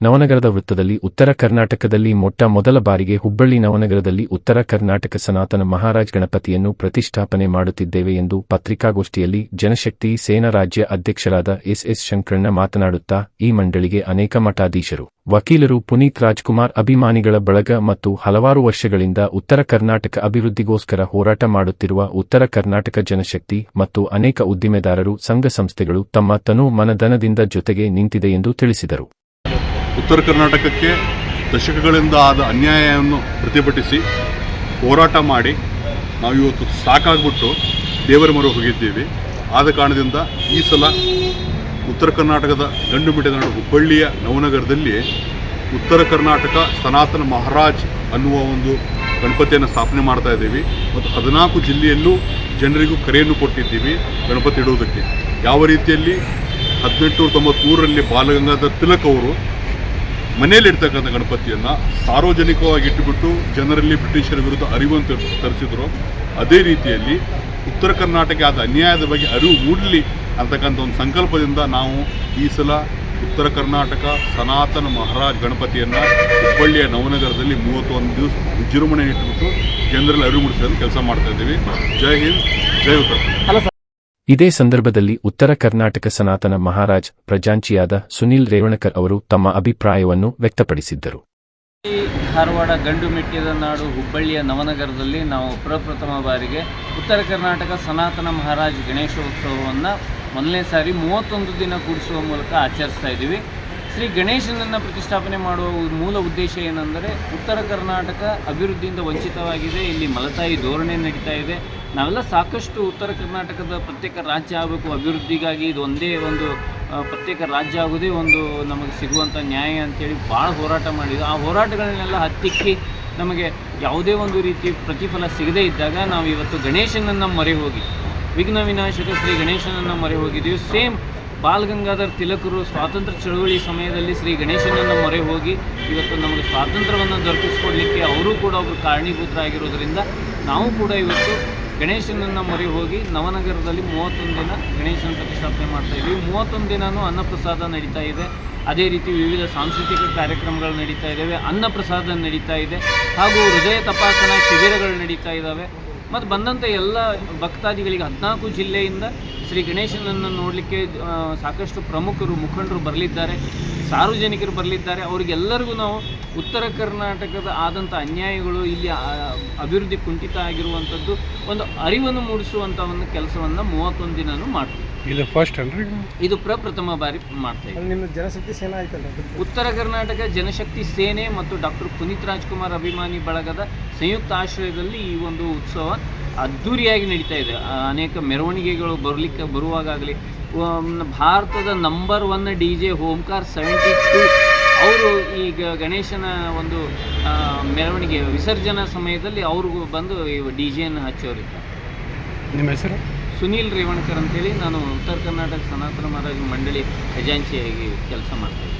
ನವನಗರದ ವೃತ್ತದಲ್ಲಿ ಉತ್ತರ ಕರ್ನಾಟಕದಲ್ಲಿ ಮೊಟ್ಟ ಮೊದಲ ಬಾರಿಗೆ ಹುಬ್ಬಳ್ಳಿ ನವನಗರದಲ್ಲಿ ಉತ್ತರ ಕರ್ನಾಟಕ ಸನಾತನ ಮಹಾರಾಜ್ ಗಣಪತಿಯನ್ನು ಪ್ರತಿಷ್ಠಾಪನೆ ಮಾಡುತ್ತಿದ್ದೇವೆ ಎಂದು ಪತ್ರಿಕಾಗೋಷ್ಠಿಯಲ್ಲಿ ಜನಶಕ್ತಿ ಸೇನಾ ರಾಜ್ಯ ಅಧ್ಯಕ್ಷರಾದ ಎಸ್ ಎಸ್ ಶಂಕರಣ್ಣ ಮಾತನಾಡುತ್ತಾ ಈ ಮಂಡಳಿಗೆ ಅನೇಕ ಮಠಾಧೀಶರು. ವಕೀಲರು ಪುನೀತ್ ರಾಜ್ಕುಮಾರ್ ಅಭಿಮಾನಿಗಳ ಬಳಗ ಮತ್ತು ಹಲವಾರು ವರ್ಷಗಳಿಂದ ಉತ್ತರ ಕರ್ನಾಟಕ ಅಭಿವೃದ್ಧಿಗೋಸ್ಕರ ಹೋರಾಟ ಮಾಡುತ್ತಿರುವ ಉತ್ತರ ಕರ್ನಾಟಕ ಜನಶಕ್ತಿ ಮತ್ತು ಅನೇಕ ಉದ್ದಿಮೆದಾರರು ಸಂಘ ಸಂಸ್ಥೆಗಳು ತಮ್ಮ ತನು ಮನಧನದಿಂದ ಜೊತೆಗೆ ನಿಂತಿದೆ ಎಂದು ತಿಳಿಸಿದರು. ಉತ್ತರ ಕರ್ನಾಟಕಕ್ಕೆ ದಶಕಗಳಿಂದ ಆದ ಅನ್ಯಾಯವನ್ನು ಪ್ರತಿಭಟಿಸಿ ಹೋರಾಟ ಮಾಡಿ ನಾವು ಇವತ್ತು ಸಾಕಾಗ್ಬಿಟ್ಟು ದೇವರ ಮರು ಹೋಗಿದ್ದೀವಿ. ಆದ ಕಾರಣದಿಂದ ಈ ಸಲ ಉತ್ತರ ಕರ್ನಾಟಕದ ಗಂಡು ಮಿಟ್ಟಿದ ನಾಡು ಹುಬ್ಬಳ್ಳಿಯ ನವನಗರದಲ್ಲಿ ಉತ್ತರ ಕರ್ನಾಟಕ ಸನಾತನ ಮಹಾರಾಜ್ ಅನ್ನುವ ಒಂದು ಗಣಪತಿಯನ್ನು ಸ್ಥಾಪನೆ ಮಾಡ್ತಾ ಇದ್ದೀವಿ. ಮತ್ತು ಹದಿನಾಲ್ಕು ಜಿಲ್ಲೆಯಲ್ಲೂ ಜನರಿಗೂ ಕರೆಯನ್ನು ಕೊಟ್ಟಿದ್ದೀವಿ ಗಣಪತಿ ಇಡುವುದಕ್ಕೆ. ಯಾವ ರೀತಿಯಲ್ಲಿ ಹದಿನೆಂಟುನೂರ ತೊಂಬತ್ತ್ಮೂರರಲ್ಲಿ ಬಾಲಗಂಗಾಧರ್ ತಿಲಕ್ ಅವರು ಮನೆಯಲ್ಲಿರ್ತಕ್ಕಂಥ ಗಣಪತಿಯನ್ನು ಸಾರ್ವಜನಿಕವಾಗಿ ಇಟ್ಟುಬಿಟ್ಟು ಜನರಲ್ಲಿ ಬ್ರಿಟಿಷರ ವಿರುದ್ಧ ಅರಿವನ್ನು ತರಿಸಿದ್ರು ಅದೇ ರೀತಿಯಲ್ಲಿ ಉತ್ತರ ಕರ್ನಾಟಕ ಆದ ಅನ್ಯಾಯದ ಬಗ್ಗೆ ಅರಿವು ಮೂಡಲಿ ಅಂತಕ್ಕಂಥ ಒಂದು ಸಂಕಲ್ಪದಿಂದ ನಾವು ಈ ಸಲ ಉತ್ತರ ಕರ್ನಾಟಕ ಸನಾತನ ಮಹಾರಾಜ್ ಗಣಪತಿಯನ್ನು ಹುಬ್ಬಳ್ಳಿಯ ನವನಗರದಲ್ಲಿ ಮೂವತ್ತೊಂದು ದಿವಸ ವಿಜೃಂಭಣೆ ಇಟ್ಟುಬಿಟ್ಟು ಜನರಲ್ಲಿ ಅರಿವು ಮೂಡಿಸಲು ಕೆಲಸ ಮಾಡ್ತಾ ಇದ್ದೀವಿ ಜೈ ಹಿಂದ್, ಜೈ ಉತ್ತರ. ಇದೇ ಸಂದರ್ಭದಲ್ಲಿ ಉತ್ತರ ಕರ್ನಾಟಕ ಸನಾತನ ಮಹಾರಾಜ್ ಪ್ರಜಾಂಚಿಯಾದ ಸುನಿಲ್ ರೇವಣಕರ್ ಅವರು ತಮ್ಮ ಅಭಿಪ್ರಾಯವನ್ನು ವ್ಯಕ್ತಪಡಿಸಿದ್ದರು. ಧಾರವಾಡ ಗಂಡು ಮೆಟ್ಟಿದ ನಾಡು ಹುಬ್ಬಳ್ಳಿಯ ನವನಗರದಲ್ಲಿ ನಾವು ಪ್ರಪ್ರಥಮ ಬಾರಿಗೆ ಉತ್ತರ ಕರ್ನಾಟಕ ಸನಾತನ ಮಹಾರಾಜ್ ಗಣೇಶೋತ್ಸವವನ್ನು ಮೊದಲನೇ ಸಾರಿ ಮೂವತ್ತೊಂದು ದಿನ ಕೂಡಿಸುವ ಮೂಲಕ ಆಚರಿಸ್ತಾ ಇದ್ದೀವಿ. ಶ್ರೀ ಗಣೇಶನನ್ನು ಪ್ರತಿಷ್ಠಾಪನೆ ಮಾಡುವ ಮೂಲ ಉದ್ದೇಶ ಏನೆಂದರೆ ಉತ್ತರ ಕರ್ನಾಟಕ ಅಭಿವೃದ್ಧಿಯಿಂದ ವಂಚಿತವಾಗಿದೆ, ಇಲ್ಲಿ ಮಲತಾಯಿ ಧೋರಣೆ ನಡೀತಾ ಇದೆ. ನಾವೆಲ್ಲ ಸಾಕಷ್ಟು ಉತ್ತರ ಕರ್ನಾಟಕದ ಪ್ರತ್ಯೇಕ ರಾಜ್ಯ ಆಗಬೇಕು, ಅಭಿವೃದ್ಧಿಗಾಗಿ ಇದು ಒಂದೇ ಒಂದು ಪ್ರತ್ಯೇಕ ರಾಜ್ಯ ಆಗೋದೇ ಒಂದು ನಮಗೆ ಸಿಗುವಂಥ ನ್ಯಾಯ ಅಂತೇಳಿ ಭಾಳ ಹೋರಾಟ ಮಾಡಿದ್ವಿ. ಆ ಹೋರಾಟಗಳನ್ನೆಲ್ಲ ಹತ್ತಿಕ್ಕಿ ನಮಗೆ ಯಾವುದೇ ಒಂದು ರೀತಿ ಪ್ರತಿಫಲ ಸಿಗದೇ ಇದ್ದಾಗ ನಾವು ಇವತ್ತು ಗಣೇಶನನ್ನು ಮೊರೆ ಹೋಗಿ, ವಿಘ್ನ ವಿನಾಶಕ ಶ್ರೀ ಗಣೇಶನನ್ನು ಮೊರೆ ಹೋಗಿದ್ದೀವಿ. ಸೇಮ್ ಬಾಲ್ ಗಂಗಾಧರ್ ತಿಲಕರು ಸ್ವಾತಂತ್ರ್ಯ ಚಳುವಳಿ ಸಮಯದಲ್ಲಿ ಶ್ರೀ ಗಣೇಶನನ್ನು ಮೊರೆ ಹೋಗಿ ಇವತ್ತು ನಮಗೆ ಸ್ವಾತಂತ್ರ್ಯವನ್ನು ದೊರಕಿಸ್ಕೊಡ್ಲಿಕ್ಕೆ ಅವರು ಕೂಡ ಒಬ್ಬರು ಕಾರಣೀಭೂತರಾಗಿರೋದ್ರಿಂದ ನಾವು ಕೂಡ ಇವತ್ತು ಗಣೇಶನನ್ನು ಮೊರೆ ಹೋಗಿ ನವನಗರದಲ್ಲಿ ಮೂವತ್ತೊಂದು ದಿನ ಗಣೇಶನ ಪ್ರತಿಷ್ಠಾಪನೆ ಮಾಡ್ತಾ ಇದ್ದೀವಿ ಮೂವತ್ತೊಂದು ದಿನವೂ ಅನ್ನಪ್ರಸಾದ ನಡೀತಾ ಇದೆ. ಅದೇ ರೀತಿ ವಿವಿಧ ಸಾಂಸ್ಕೃತಿಕ ಕಾರ್ಯಕ್ರಮಗಳು ನಡೀತಾ ಇದ್ದಾವೆ ಅನ್ನಪ್ರಸಾದ ನಡೀತಾ ಇದೆ. ಹಾಗೂ ಹೃದಯ ತಪಾಸಣಾ ಶಿಬಿರಗಳು ನಡೀತಾ ಇದ್ದಾವೆ ಮತ್ತು ಬಂದಂಥ ಎಲ್ಲ ಭಕ್ತಾದಿಗಳಿಗೆ ಹದಿನಾಲ್ಕು ಜಿಲ್ಲೆಯಿಂದ ಶ್ರೀ ಗಣೇಶನನ್ನು ನೋಡಲಿಕ್ಕೆ ಸಾಕಷ್ಟು ಪ್ರಮುಖರು ಮುಖಂಡರು ಬರಲಿದ್ದಾರೆ ಸಾರ್ವಜನಿಕರು ಬರಲಿದ್ದಾರೆ. ಅವರಿಗೆಲ್ಲರಿಗೂ ನಾವು ಉತ್ತರ ಕರ್ನಾಟಕದ ಆದಂಥ ಅನ್ಯಾಯಗಳು ಇಲ್ಲಿ ಅಭಿವೃದ್ಧಿ ಕುಂಠಿತ ಆಗಿರುವಂಥದ್ದು ಒಂದು ಅರಿವನ್ನು ಮೂಡಿಸುವಂಥ ಒಂದು ಕೆಲಸವನ್ನು ಮೂವತ್ತೊಂದು ದಿನನೂ ಮಾಡ್ತೀವಿ. ಇದು ಫಸ್ಟ್ ಅಲ್ರಿ ಇದು ಪ್ರಪ್ರಥಮ ಬಾರಿ ಮಾಡ್ತಾ ಇದ್ದೀವಿ. ನಿಮ್ಮ ಜನಶಕ್ತಿ ಸೇನೆ ಆಯ್ತಲ್ಲ ಉತ್ತರ ಕರ್ನಾಟಕ ಜನಶಕ್ತಿ ಸೇನೆ ಮತ್ತು ಡಾಕ್ಟರ್ ಪುನೀತ್ ರಾಜ್ಕುಮಾರ್ ಅಭಿಮಾನಿ ಬಳಗದ ಸಂಯುಕ್ತ ಆಶ್ರಯದಲ್ಲಿ ಈ ಒಂದು ಉತ್ಸವ ಅದ್ಧೂರಿಯಾಗಿ ನಡೀತಾ ಇದೆ. ಅನೇಕ ಮೆರವಣಿಗೆಗಳು ಬರಲಿಕ್ಕೆ ಬರುವಾಗಲಿ ಭಾರತದ number one D J Omkar seventy two ಅವರು ಈಗ ಗಣೇಶನ ಒಂದು ಮೆರವಣಿಗೆ ವಿಸರ್ಜನಾ ಸಮಯದಲ್ಲಿ ಅವ್ರಿಗೂ ಬಂದು ಡಿ ಜೆಯನ್ನು ಹಚ್ಚೋರಿದ್ದಾರೆ ನಿಮ್ಮ ಹೆಸರು? ಸುನೀಲ್ ರೇವಣ್ಕರ್ ಅಂತೇಳಿ ನಾನು ಉತ್ತರ ಕರ್ನಾಟಕ ಸನಾತನ ಮಹಾರಾಜ ಮಂಡಳಿ ಖಜಾಂಚಿಯಾಗಿ ಕೆಲಸ ಮಾಡ್ತೀನಿ